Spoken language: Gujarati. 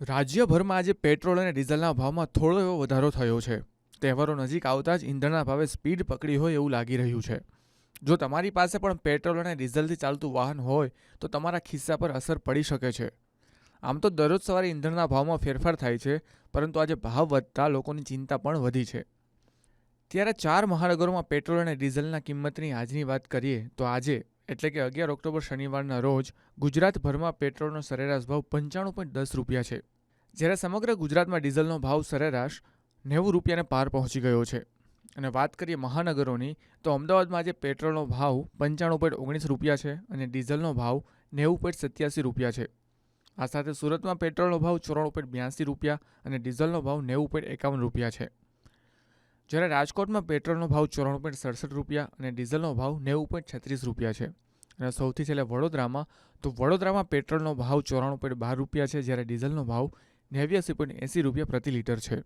રાજ્યભરમાં આજે પેટ્રોલ અને ડીઝલના ભાવમાં થોડો એવો વધારો થયો છે. તહેવારો નજીક આવતા જ ઈંધણના ભાવે સ્પીડ પકડી હોય એવું લાગી રહ્યું છે. જો તમારી પાસે પણ પેટ્રોલ અને ડીઝલથી ચાલતું વાહન હોય, તો તમારા ખિસ્સા પર અસર પડી શકે છે. આમ તો દરરોજ સવારે ઇંધણના ભાવમાં ફેરફાર થાય છે, પરંતુ આજે ભાવ વધતા લોકોની ચિંતા પણ વધી છે. ત્યારે ચાર મહાનગરોમાં પેટ્રોલ અને ડીઝલના કિંમતની આજની વાત કરીએ, તો આજે એટલે કે અગિયાર ઓક્ટોબર શનિવારના રોજ ગુજરાતભરમાં પેટ્રોલનો સરેરાશ ભાવ પંચાણું પોઈન્ટ દસ રૂપિયા છે. જ્યારે સમગ્ર ગુજરાતમાં ડીઝલનો ભાવ સરેરાશ નેવું રૂપિયાને પાર પહોંચી ગયો છે. અને વાત કરીએ મહાનગરોની, તો અમદાવાદમાં આજે પેટ્રોલનો ભાવ પંચાણું પોઈન્ટ ઓગણીસ રૂપિયા છે અને ડીઝલનો ભાવ નેવું પોઈન્ટ સત્યાસી રૂપિયા છે. આ સાથે સુરતમાં પેટ્રોલનો ભાવ ચોરાણું પોઈન્ટ બ્યાસી રૂપિયા અને ડીઝલનો ભાવ નેવું પોઈન્ટ એકાવન રૂપિયા છે. જ્યારે રાજકોટમાં પેટ્રોલનો ભાવ ચોરાણું પોઈન્ટ સડસઠ રૂપિયા અને ડીઝલનો ભાવ નેવું પોઈન્ટ છત્રીસ રૂપિયા છે. અને સૌથી છેલ્લે વડોદરામાં, તો વડોદરામાં પેટ્રોલનો ભાવ ચોરાણું પોઈન્ટ બાર રૂપિયા છે, જ્યારે ડીઝલનો ભાવ નેવ્યાસી પોઈન્ટ એંસી રૂપિયા પ્રતિ લીટર છે.